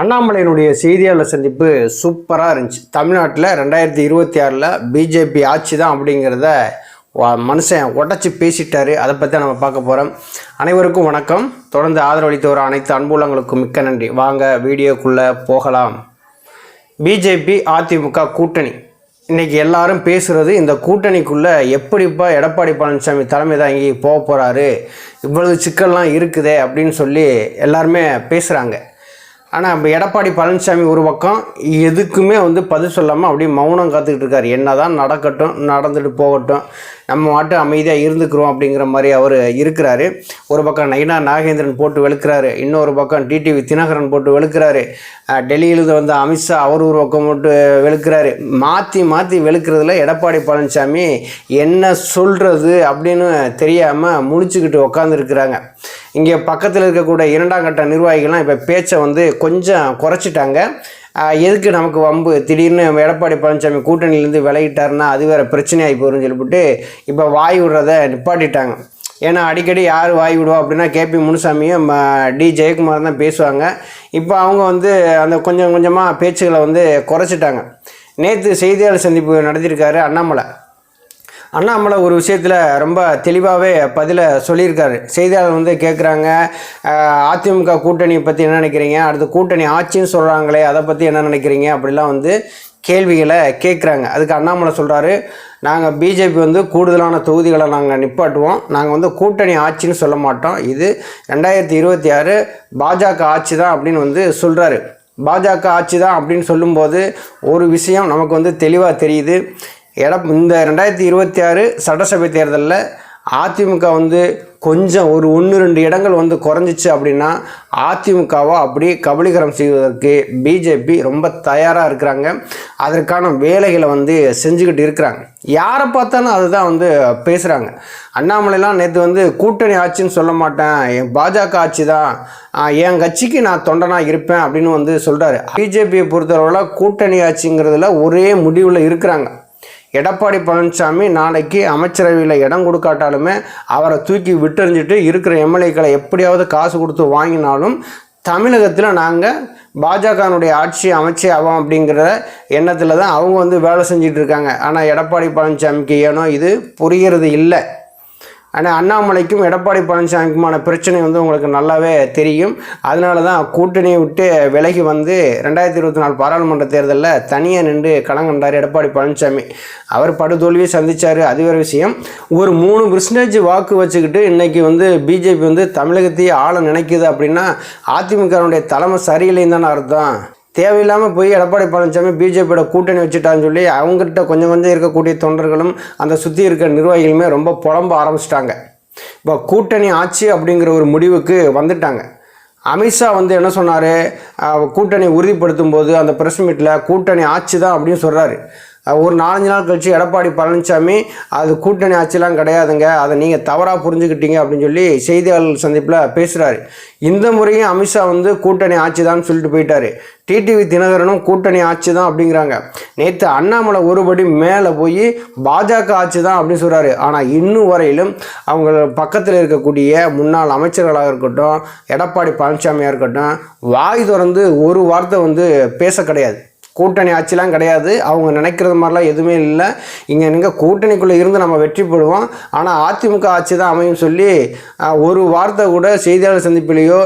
அண்ணாமலையினுடைய செய்தியாளர் சந்திப்பு சூப்பராக இருந்துச்சு. தமிழ்நாட்டில் ரெண்டாயிரத்தி இருபத்தி ஆறில் பிஜேபி ஆட்சி தான் அப்படிங்கிறத மனுஷன் உடச்சி பேசிட்டாரு. அதை பற்றி நம்ம பார்க்க போகிறோம் அனைவருக்கும் வணக்கம். தொடர்ந்து ஆதரவளித்து வர அனைத்து அன்புள்ளங்களுக்கும் மிக்க நன்றி. வாங்க வீடியோக்குள்ளே போகலாம். பிஜேபி அதிமுக கூட்டணி. இன்றைக்கி எல்லாரும் பேசுகிறது இந்த கூட்டணிக்குள்ளே எப்படிப்பா எடப்பாடி பழனிசாமி தலைமை தான் இங்கே போக போகிறாரு இவ்வளவு சிக்கல்லாம் இருக்குதே அப்படின்னு சொல்லி எல்லாருமே பேசுகிறாங்க ஆனால் இப்போ எடப்பாடி பழனிசாமி ஒரு பக்கம் எதுக்குமே வந்து பதில் சொல்லாமல் அப்படியே மௌனம் காத்துக்கிட்டு இருக்காரு. என்னதான் நடக்கட்டும் நடந்துட்டு போகட்டும். நம்ம மாட்டு அமைதியாக இருந்துக்கிறோம் அப்படிங்கிற மாதிரி அவர் இருக்கிறாரு. ஒரு பக்கம் நயினா நாகேந்திரன் போட்டு வெளுக்கிறாரு. இன்னொரு பக்கம் டிடிவி தினகரன் போட்டு வெளுக்கிறாரு. டெல்லியிலிருந்து வந்த அமித்ஷா அவர் ஒரு பக்கம் போட்டு வெளுக்கிறாரு. மாற்றி மாற்றி வெளுக்கிறதுல எடப்பாடி பழனிசாமி என்ன சொல்கிறது அப்படின்னு தெரியாமல் முழிச்சுக்கிட்டு உக்காந்துருக்கிறாங்க. இங்கே பக்கத்தில் இருக்கக்கூடிய இரண்டாம் கட்ட நிர்வாகிகள்லாம் இப்போ பேச்சை வந்து கொஞ்சம் குறைச்சிட்டாங்க. எதுக்கு நமக்கு வம்பு? திடீர்னு எடப்பாடி பழனிசாமி கூட்டணியிலேருந்து விலகிட்டாருன்னா அது வேறு பிரச்சனையாகி போகிறோன்னு சொல்லிவிட்டு இப்போ வாய் விடுறத நிப்பாட்டிட்டாங்க. ஏன்னா அடிக்கடி யார் வாய் விடுவா அப்படின்னா கேபி முனுசாமியும் டி ஜெயக்குமார் தான் பேசுவாங்க. இப்போ அவங்க வந்து அந்த கொஞ்சம் கொஞ்சமாக பேச்சுகளை வந்து குறைச்சிட்டாங்க. நேற்று செய்தியாளர் சந்திப்பு நடத்தியிருக்காரு அண்ணாமலை. அண்ணாமலை ஒரு விஷயத்தில் ரொம்ப தெளிவாகவே பதிலை சொல்லியிருக்காரு. செய்தியாளர் வந்து கேட்குறாங்க அதிமுக கூட்டணியை பற்றி என்ன நினைக்கிறீங்க? அடுத்து கூட்டணி ஆட்சின்னு சொல்கிறாங்களே அதை பற்றி என்ன நினைக்கிறீங்க? அப்படிலாம் வந்து கேள்விகளை கேட்குறாங்க அதுக்கு அண்ணாமலை சொல்கிறாரு நாங்கள் பிஜேபி வந்து கூடுதலான தொகுதிகளை நாங்கள் நிப்பாட்டுவோம். நாங்கள் வந்து கூட்டணி ஆட்சின்னு சொல்ல மாட்டோம். இது ரெண்டாயிரத்தி இருபத்தி ஆறு பாஜக ஆட்சி தான் அப்படின்னு வந்து சொல்கிறாரு பாஜக ஆட்சி தான் அப்படின்னு சொல்லும்போது ஒரு விஷயம் நமக்கு வந்து தெளிவாக தெரியுது. எட இந்த ரெண்டாயிரத்தி இருபத்தி ஆறு சட்டசபை தேர்தலில் அதிமுக வந்து கொஞ்சம் ஒரு ஒன்று ரெண்டு இடங்கள் வந்து குறைஞ்சிச்சு அப்படின்னா அதிமுகவை அப்படி கபலீகரம் செய்வதற்கு பிஜேபி ரொம்ப தயாராக இருக்கிறாங்க. அதற்கான வேலைகளை வந்து செஞ்சுக்கிட்டு இருக்கிறாங்க. யாரை பார்த்தாலும் அதுதான் வந்து பேசுகிறாங்க அண்ணாமலைலாம் நேற்று வந்து கூட்டணி ஆட்சின்னு சொல்ல மாட்டேன். என் பாஜக ஆட்சி தான். என் கட்சிக்கு நான் தொண்டனாக இருப்பேன் அப்படின்னு வந்து சொல்கிறாரு பிஜேபியை பொறுத்தளவில் கூட்டணி ஆட்சிங்கிறதுல ஒரே முடிவில் இருக்கிறாங்க. எடப்பாடி பழனிசாமி நாளைக்கு அமைச்சரவையில் இடம் கொடுக்காட்டாலுமே அவரை தூக்கி விட்டெறிஞ்சிட்டு இருக்கிற எம்எல்ஏக்களை எப்படியாவது காசு கொடுத்து வாங்கினாலும் தமிழகத்தில் நாங்கள் பாஜகனுடைய ஆட்சி அமைச்சே ஆகும் அப்படிங்கிற எண்ணத்தில் தான் அவங்க வந்து வேலை செஞ்சிட்ருக்காங்க ஆனால் எடப்பாடி பழனிசாமிக்கு ஏனோ இது புரிகிறது இல்லை. ஆனால் அண்ணாமலைக்கும் எடப்பாடி பழனிசாமிக்குமான பிரச்சனை வந்து உங்களுக்கு நல்லாவே தெரியும். அதனால தான் கூட்டணியை விட்டு விலகி வந்து ரெண்டாயிரத்தி இருபத்தி நாலு பாராளுமன்ற தேர்தலில் தனியாக நின்று களங்கண்டார் எடப்பாடி பழனிசாமி. அவர் படுதோல்வியை சந்திச்சார். அது வேறு விஷயம். ஒரு மூணு பர்சன்டேஜ் வாக்கு வச்சுக்கிட்டு இன்றைக்கி வந்து பிஜேபி வந்து தமிழகத்தையே ஆள நினைக்குது அப்படின்னா அதிமுகவுடைய தலைமை சரியில்லைன்னு தானே அர்த்தம். தேவையில்லாமல் போய் எடப்பாடி பழனிசாமி பிஜேபியோட கூட்டணி வச்சுட்டான்னு சொல்லி அவங்ககிட்ட கொஞ்சம் கொஞ்சம் இருக்கக்கூடிய தொண்டர்களும் அந்த சுற்றி இருக்கிற நிர்வாகிகளுமே ரொம்ப புலம்ப ஆரம்பிச்சிட்டாங்க. இப்போ கூட்டணி ஆட்சி அப்படிங்கிற ஒரு முடிவுக்கு வந்துட்டாங்க. அமித்ஷா வந்து என்ன சொன்னார்? கூட்டணி உறுதிப்படுத்தும் போது அந்த ப்ரெஸ் மீட்டில் கூட்டணி ஆட்சி தான் அப்படின்னு சொல்கிறாரு ஒரு நாலஞ்சு நாள் கழிச்சு எடப்பாடி பழனிசாமி அது கூட்டணி ஆட்சிலாம் கிடையாதுங்க. அதை நீங்கள் தவறாக புரிஞ்சுக்கிட்டீங்க அப்படின்னு சொல்லி செய்தியாளர் சந்திப்பில் பேசுகிறாரு இந்த முறையும் அமித்ஷா வந்து கூட்டணி ஆட்சி தான் சொல்லிட்டு போயிட்டாரு. டிடிவி தினகரனும் கூட்டணி ஆட்சி தான் அப்படிங்கிறாங்க. நேற்று அண்ணாமலை ஒருபடி மேலே போய் பாஜக ஆட்சி தான் அப்படின்னு சொல்கிறாரு ஆனால் இன்னும் வரையிலும் அவங்க பக்கத்தில் இருக்கக்கூடிய முன்னாள் அமைச்சர்களாக இருக்கட்டும் எடப்பாடி பழனிசாமியாக இருக்கட்டும் வாய் திறந்து ஒரு வார்த்தை வந்து பேச கிடையாது. கூட்டணி ஆட்சிலாம் கிடையாது. அவங்க நினைக்கிறது மாதிரிலாம் எதுவுமே இல்லை. இங்கே நீங்கள் கூட்டணிக்குள்ளே இருந்து நம்ம வெற்றி பெறுவோம். ஆனால் அதிமுக ஆட்சி தான் அமையும் சொல்லி ஒரு வார்த்தை கூட செய்தியாளர் சந்திப்பிலேயோ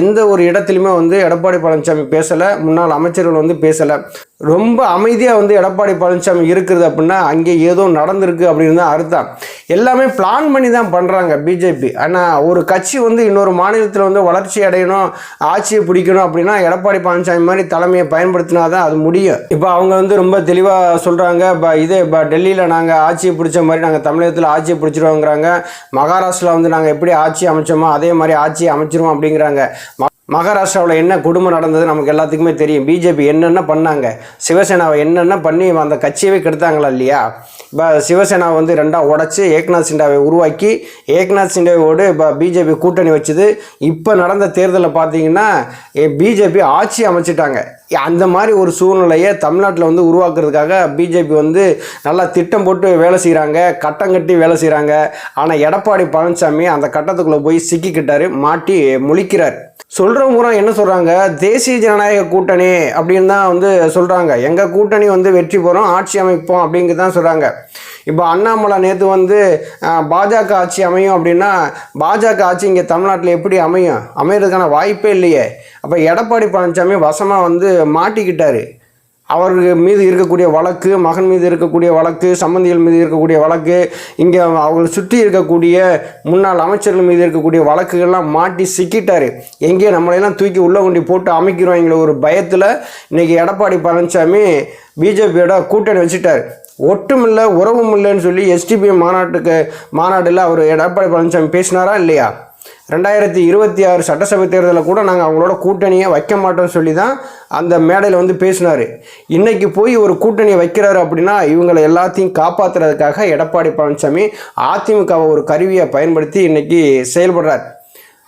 எந்த ஒரு இடத்துலையுமே வந்து எடப்பாடி பழனிசாமி பேசலை. முன்னாள் அமைச்சர்கள் வந்து பேசலை. ரொம்ப அமைதியாக வந்து எடப்பாடி பழனிசாமி இருக்கிறது அப்படின்னா அங்கே ஏதோ நடந்திருக்கு அப்படின்னு தான் அர்த்தம். எல்லாமே பிளான் பண்ணி தான் பண்ணுறாங்க பிஜேபி ஆனால் ஒரு கட்சி வந்து இன்னொரு மாநிலத்தில் வந்து வளர்ச்சி அடையணும் ஆட்சியை பிடிக்கணும் அப்படின்னா எடப்பாடி பழனிசாமி மாதிரி தலைமையை பயன்படுத்தினா தான் அது முடியும். இப்போ அவங்க வந்து ரொம்ப தெளிவாக சொல்கிறாங்க இப்போ இதே இப்போ டெல்லியில் நாங்கள் ஆட்சியை பிடிச்ச மாதிரி நாங்கள் தமிழகத்தில் ஆட்சியை பிடிச்சிருவோங்கிறாங்க மகாராஷ்டிரா வந்து நாங்கள் எப்படி ஆட்சி அமைச்சோமோ அதே மாதிரி ஆட்சியை அமைச்சிருவோம் அப்படிங்கிறாங்க. மகாராஷ்டிராவில் என்ன குடும்பம் நடந்தது நமக்கு எல்லாத்துக்குமே தெரியும். பிஜேபி என்னென்ன பண்ணாங்க? சிவசேனாவை என்னென்ன பண்ணி அந்த கட்சியவே கெடுத்தாங்களா இல்லையா? இப்போ சிவசேனா வந்து ரெண்டாக உடச்சி ஏக்நாத் சிண்டாவை உருவாக்கி ஏக்நாத் சிண்டாவோடு இப்போ பிஜேபி கூட்டணி வச்சுது. இப்போ நடந்த தேர்தலில் பார்த்தீங்கன்னா பிஜேபி ஆட்சி அமைச்சிட்டாங்க. அந்த மாதிரி ஒரு சூழ்நிலையை தமிழ்நாட்டில் வந்து உருவாக்குறதுக்காக பிஜேபி வந்து நல்லா திட்டம் போட்டு வேலை செய்கிறாங்க கட்டம் கட்டி வேலை செய்கிறாங்க ஆனால் எடப்பாடி பழனிசாமி அந்த கட்டத்துக்குள்ளே போய் சிக்கிக்கிட்டார் மாட்டி முழிக்கிறார். சொல்கிற பூரா என்ன சொல்கிறாங்க தேசிய ஜனநாயக கூட்டணி அப்படின்னு தான் வந்து சொல்கிறாங்க எங்கள் கூட்டணி வந்து வெற்றி பெறும் ஆட்சி அமைப்போம் அப்படிங்கிறது தான் சொல்கிறாங்க இப்போ அண்ணாமலை நேற்று வந்து பாஜக ஆட்சி அமையும் அப்படின்னா பாஜக ஆட்சி இங்கே தமிழ்நாட்டில் எப்படி அமையும்? அமையிறதுக்கான வாய்ப்பே இல்லையே. அப்போ எடப்பாடி பழனிசாமி வசமாக வந்து மாட்டிக்கிட்டார். அவர்கள் மீது இருக்கக்கூடிய வழக்கு மகன் மீது இருக்கக்கூடிய வழக்கு சம்பந்திகள் மீது இருக்கக்கூடிய வழக்கு இங்கே அவங்களை சுற்றி இருக்கக்கூடிய முன்னாள் அமைச்சர்கள் மீது இருக்கக்கூடிய வழக்குகள்லாம் மாட்டி சிக்கிட்டார். எங்கேயோ நம்மளையெல்லாம் தூக்கி உள்ளே கொண்டு போட்டு அமைக்கிறோம் எங்களை ஒரு பயத்தில் இன்னைக்கு எடப்பாடி பழனிசாமி பிஜேபியோட கூட்டணி வச்சுட்டார். ஒட்டுமில்லை உறவும் இல்லைன்னு சொல்லி எஸ்டிபி மாநாட்டுக்கு மாநாட்டில் அவர் எடப்பாடி பழனிசாமி பேசினாரா இல்லையா? ரெண்டாயிரத்தி இருபத்தி ஆறு சட்டசபை தேர்தலில் கூட நாங்கள் அவங்களோட கூட்டணியை வைக்க மாட்டோம்னு சொல்லி தான் அந்த மேடையில் வந்து பேசினார். இன்றைக்கி போய் ஒரு கூட்டணியை வைக்கிறாரு அப்படின்னா இவங்களை எல்லாத்தையும் காப்பாற்றுறதுக்காக எடப்பாடி பழனிசாமி அதிமுகவை ஒரு கருவியை பயன்படுத்தி இன்றைக்கி செயல்படுறார்.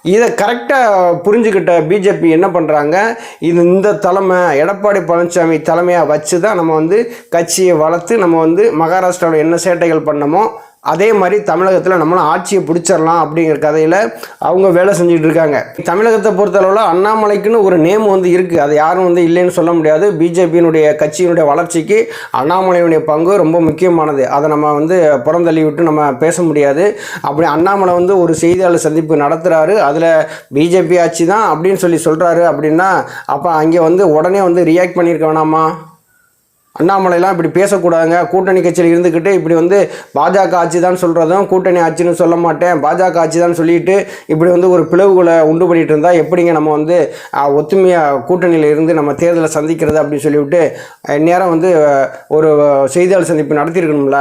இதை கரெக்டாக புரிஞ்சுக்கிட்ட பிஜேபி என்ன பண்ணுறாங்க இது இந்த தலைமை எடப்பாடி பழனிசாமி தலைமையாக வச்சு தான் நம்ம வந்து கட்சியை வளர்த்து நம்ம வந்து மகாராஷ்டிராவில் என்ன சேட்டைகள் பண்ணமோ அதே மாதிரி தமிழகத்தில் நம்மளும் ஆட்சியை பிடிச்சிடலாம் அப்படிங்கிற கதையில் அவங்க வேலை செஞ்சுட்டு இருக்காங்க. தமிழகத்தை பொறுத்தளவில் அண்ணாமலைக்குன்னு ஒரு நேம் வந்து இருக்குது அது யாரும் வந்து இல்லைன்னு சொல்ல முடியாது. பிஜேபியினுடைய கட்சியினுடைய வளர்ச்சிக்கு அண்ணாமலையுடைய பங்கு ரொம்ப முக்கியமானது. அதை நம்ம வந்து புறந்தள்ளி விட்டு நம்ம பேச முடியாது. அப்படி அண்ணாமலை வந்து ஒரு செய்தியாளர் சந்திப்பு நடத்துகிறாரு அதில் பிஜேபி ஆட்சி தான் அப்படின்னு சொல்லி சொல்கிறாரு அப்படின்னா அப்போ அங்கே வந்து உடனே வந்து ரியாக்ட் பண்ணியிருக்க வேணாமா? அண்ணாமலைலாம் இப்படி பேசக்கூடாதுங்க. கூட்டணி கட்சியில் இருந்துக்கிட்டு இப்படி வந்து பாஜக ஆட்சி தான் சொல்கிறதும் கூட்டணி ஆட்சின்னு சொல்ல மாட்டேன். பாஜக ஆட்சி தான் சொல்லிட்டு இப்படி வந்து ஒரு பிளவுகளை உண்டு பண்ணிட்டு இருந்தால் எப்படிங்க நம்ம வந்து ஒத்துமையாக கூட்டணியில் இருந்து நம்ம தேர்தலை சந்திக்கிறது அப்படின்னு சொல்லிவிட்டு நேரம் வந்து ஒரு செய்தியாளர் சந்திப்பு நடத்தியிருக்கணும்ல?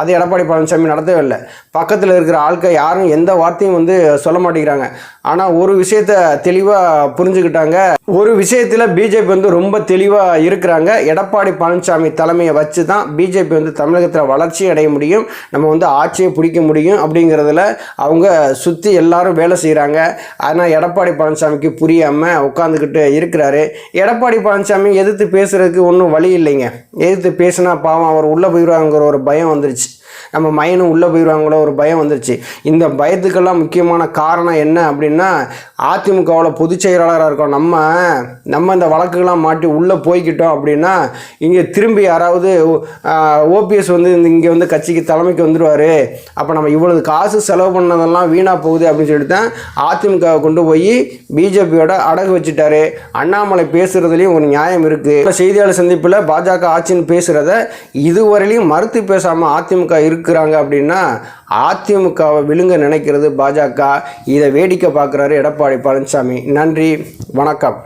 அது எடப்பாடி பழனிசாமி நடத்தவே இல்லை. பக்கத்தில் இருக்கிற ஆட்கள் யாரும் எந்த வார்த்தையும் வந்து சொல்ல மாட்டேங்கிறாங்க. ஆனால் ஒரு விஷயத்த தெளிவாக புரிஞ்சுக்கிட்டாங்க. ஒரு விஷயத்தில் பிஜேபி வந்து ரொம்ப தெளிவாக இருக்கிறாங்க. எடப்பாடி பழனிசாமி தலைமையை வச்சு தான் பிஜேபி வந்து தமிழகத்தில் வளர்ச்சி அடைய முடியும். நம்ம வந்து ஆட்சியை பிடிக்க முடியும் அப்படிங்கிறதுல அவங்க சுற்றி எல்லாரும் வேலை செய்கிறாங்க ஆனால் எடப்பாடி பழனிசாமிக்கு புரியாமல் உட்காந்துக்கிட்டு இருக்கிறாரு. எடப்பாடி பழனிசாமி எதிர்த்து பேசுறதுக்கு ஒன்றும் வழி இல்லைங்க. எதிர்த்து பேசினா பாவம் அவர் உள்ளே போயிடுவாங்கிற ஒரு பயம் வந்துருச்சு. நம்ம மயனும் உள்ளே போயிடுவாங்களோ ஒரு பயம் வந்துருச்சு. இந்த பயத்துக்கெல்லாம் முக்கியமான காரணம் என்ன அப்படின்னா அதிமுகவில் பொதுச் செயலாளராக இருக்கோம். நம்ம நம்ம இந்த வழக்குகள்லாம் மாட்டி உள்ளே போய்க்கிட்டோம் அப்படின்னா இங்கே திரும்பி யாராவது ஓபிஎஸ் வந்து இங்கே வந்து கட்சிக்கு தலைமைக்கு வந்துடுவார் அப்போ நம்ம இவ்வளவு காசு செலவு பண்ணதெல்லாம் வீணாக போகுது அப்படின்னு சொல்லிட்டு தான் அதிமுகவை கொண்டு போய் பிஜேபியோட அடகு வச்சுட்டாரு. அண்ணாமலை பேசுகிறதுலேயும் ஒரு நியாயம் இருக்குது செய்தியாளர் சந்திப்பில் பாஜக ஆட்சின்னு பேசுகிறத இதுவரையிலையும் மறுத்து பேசாமல் அதிமுக இருக்கிறாங்க அப்படின்னா அதிமுகவை விழுங்க நினைக்கிறது பாஜக. இதை வேடிக்கை பார்க்குறாரு எடப்பாடி பழனிசாமி. நன்றி. வணக்கம்.